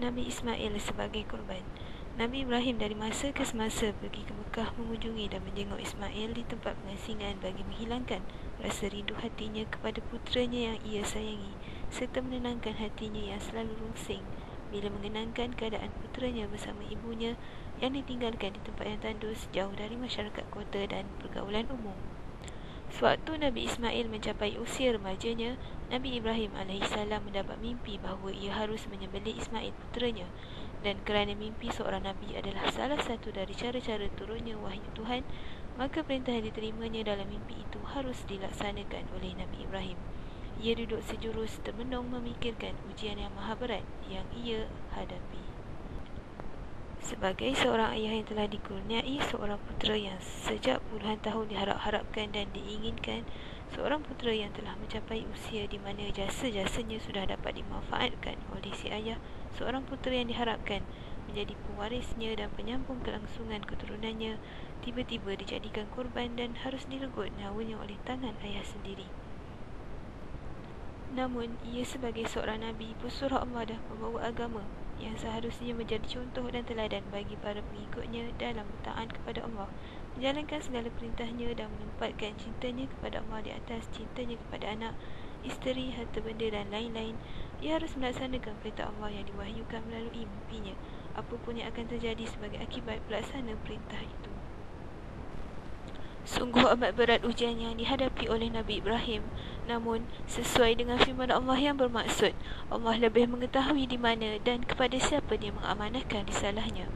Nabi Ismail sebagai korban Nabi Ibrahim dari masa ke semasa pergi ke Mekah mengunjungi dan menjenguk Ismail di tempat pengasingan bagi menghilangkan rasa rindu hatinya kepada putranya yang ia sayangi serta menenangkan hatinya yang selalu rungsing bila mengenangkan keadaan putranya bersama ibunya yang ditinggalkan di tempat yang tandus jauh dari masyarakat kota dan pergaulan umum. Sewaktu Nabi Ismail mencapai usia remajanya, Nabi Ibrahim AS mendapat mimpi bahawa ia harus menyembelih Ismail puteranya dan kerana mimpi seorang Nabi adalah salah satu dari cara-cara turunnya wahyu Tuhan, maka perintah yang diterimanya dalam mimpi itu harus dilaksanakan oleh Nabi Ibrahim. Ia duduk sejurus termenung memikirkan ujian yang maha berat yang ia hadapi. Sebagai seorang ayah yang telah dikurniai seorang putera yang sejak puluhan tahun diharap-harapkan dan diinginkan, seorang putera yang telah mencapai usia di mana jasa-jasanya sudah dapat dimanfaatkan oleh si ayah, seorang putera yang diharapkan menjadi pewarisnya dan penyambung kelangsungan keturunannya, tiba-tiba dijadikan korban dan harus diregut nyawanya oleh tangan ayah sendiri. Namun, ia sebagai seorang Nabi, pesuruh Allah dah membawa agama yang seharusnya menjadi contoh dan teladan bagi para pengikutnya dalam taat kepada Allah. Menjalankan segala perintahnya dan menempatkan cintanya kepada Allah di atas cintanya kepada anak, isteri, harta benda dan lain-lain ia harus melaksanakan perintah Allah yang diwahyukan melalui mimpinya. Apapun yang akan terjadi sebagai akibat pelaksana perintah itu Sungguh amat berat ujian yang dihadapi oleh Nabi Ibrahim. Namun sesuai dengan firman Allah yang bermaksud Allah lebih mengetahui di mana dan kepada siapa dia mengamanahkan risalahnya.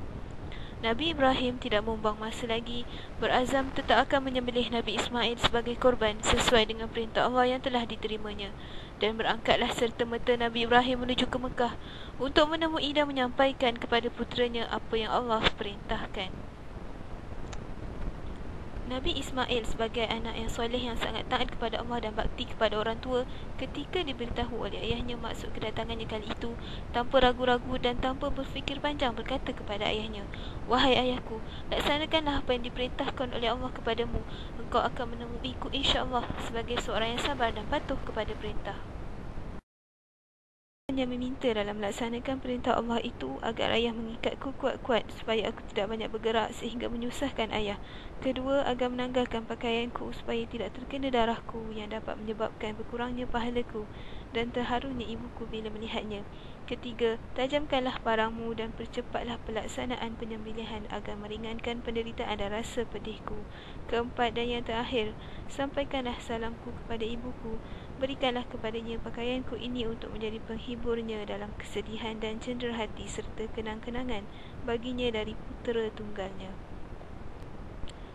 Nabi Ibrahim tidak membuang masa lagi. Berazam tetap akan menyembelih Nabi Ismail sebagai korban Sesuai dengan perintah Allah yang telah diterimanya. Dan berangkatlah serta merta Nabi Ibrahim menuju ke Mekah Untuk menemui dan menyampaikan kepada putranya apa yang Allah perintahkan Nabi Ismail sebagai anak yang soleh yang sangat taat kepada Allah dan bakti kepada orang tua ketika diberitahu oleh ayahnya maksud kedatangannya kali itu tanpa ragu-ragu dan tanpa berfikir panjang berkata kepada ayahnya Wahai ayahku, laksanakanlah apa yang diperintahkan oleh Allah kepadamu. Engkau akan menemuiku insya-Allah sebagai seorang yang sabar dan patuh kepada perintah hanya meminta dalam melaksanakan perintah Allah itu agar ayah mengikatku kuat-kuat supaya aku tidak banyak bergerak sehingga menyusahkan ayah. Kedua, agar menanggalkan pakaianku supaya tidak terkena darahku yang dapat menyebabkan berkurangnya pahalaku dan terharunya ibuku bila melihatnya. Ketiga, tajamkanlah parangmu dan percepatlah pelaksanaan penyembelihan agar meringankan penderitaan dan rasa pedihku. Keempat dan yang terakhir, sampaikanlah salamku kepada ibuku Berikanlah kepadanya pakaianku ini untuk menjadi penghiburnya dalam kesedihan dan cendera hati serta kenang-kenangan baginya dari putera tunggalnya.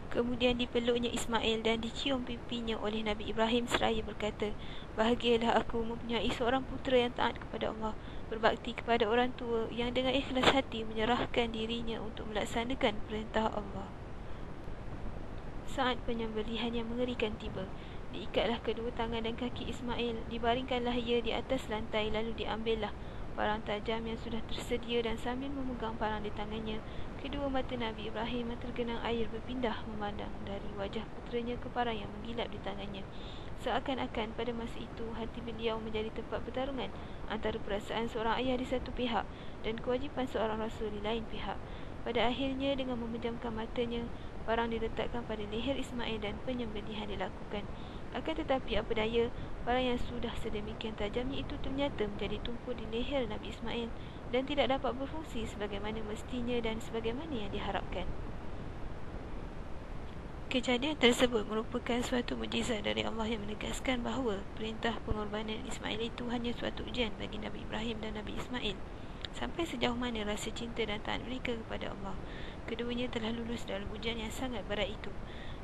Kemudian dipeluknya Ismail dan dicium pipinya oleh Nabi Ibrahim seraya berkata, Bahagialah aku mempunyai seorang putera yang taat kepada Allah, berbakti kepada orang tua yang dengan ikhlas hati menyerahkan dirinya untuk melaksanakan perintah Allah. Saat penyembelihan yang mengerikan tiba, Diikatlah kedua tangan dan kaki Ismail. Dibaringkanlah ia di atas lantai Lalu diambillah parang tajam yang sudah tersedia Dan sambil memegang parang di tangannya. Kedua mata Nabi Ibrahim yang tergenang air berpindah memandang Dari wajah putranya ke parang yang menggilap di tangannya. Seakan-akan pada masa itu hati beliau menjadi tempat pertarungan Antara perasaan seorang ayah di satu pihak Dan kewajipan seorang rasul di lain pihak. Pada akhirnya dengan memejamkan matanya Parang diletakkan pada leher Ismail dan penyembelihan dilakukan akan tetapi apa daya Parang yang sudah sedemikian tajamnya itu ternyata menjadi tumpu di leher Nabi Ismail Dan tidak dapat berfungsi sebagaimana mestinya dan sebagaimana yang diharapkan. Kejadian tersebut merupakan suatu mujizat dari Allah yang menegaskan bahawa perintah pengorbanan Ismail itu hanya suatu ujian bagi Nabi Ibrahim dan Nabi Ismail. Sampai sejauh mana rasa cinta dan taat mereka kepada Allah Keduanya telah lulus dalam ujian yang sangat berat itu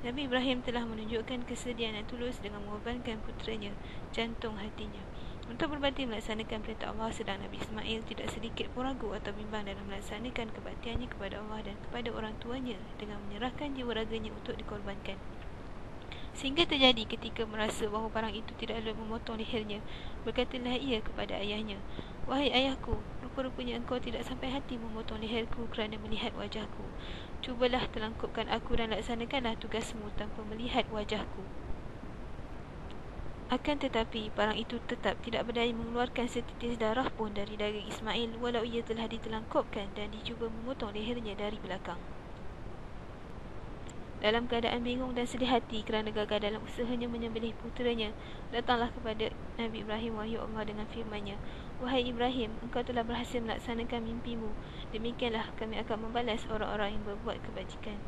Nabi Ibrahim telah menunjukkan kesediaan yang tulus dengan mengorbankan putranya, jantung hatinya. Untuk berbakti melaksanakan perintah Allah sedang Nabi Ismail tidak sedikit pun ragu atau bimbang dalam melaksanakan kebaktiannya kepada Allah dan kepada orang tuanya dengan menyerahkan jiwa raganya untuk dikorbankan. Sehingga terjadi ketika merasa bahawa parang itu tidak dapat memotong lehernya, berkatalah ia kepada ayahnya, Wahai ayahku, rupa-rupanya engkau tidak sampai hati memotong leherku kerana melihat wajahku. Cubalah telangkupkan aku dan laksanakanlah tugasmu tanpa melihat wajahku. Akan tetapi, parang itu tetap tidak berdaya mengeluarkan setitis darah pun dari daging Ismail walau ia telah ditelangkopkan dan dicuba memotong lehernya dari belakang. Dalam keadaan bingung dan sedih hati kerana gagal dalam usahanya menyembelih puteranya, datanglah kepada Nabi Ibrahim wahyu Allah dengan firman-Nya, "Wahai Ibrahim, engkau telah berhasil melaksanakan mimpimu. Demikianlah kami akan membalas orang-orang yang berbuat kebajikan."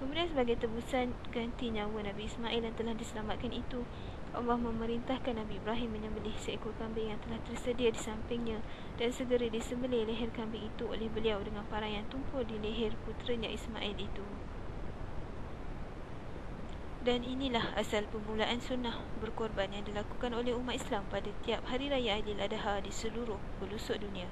Kemudian sebagai tebusan ganti nyawa Nabi Ismail yang telah diselamatkan itu, Allah memerintahkan Nabi Ibrahim menyembelih seekor kambing yang telah tersedia di sampingnya dan segera disembelih leher kambing itu oleh beliau dengan parang yang tumpul di leher puteranya Ismail itu. Dan inilah asal permulaan sunnah berkorban yang dilakukan oleh umat Islam pada tiap hari raya Aidil Adha di seluruh pelosok dunia.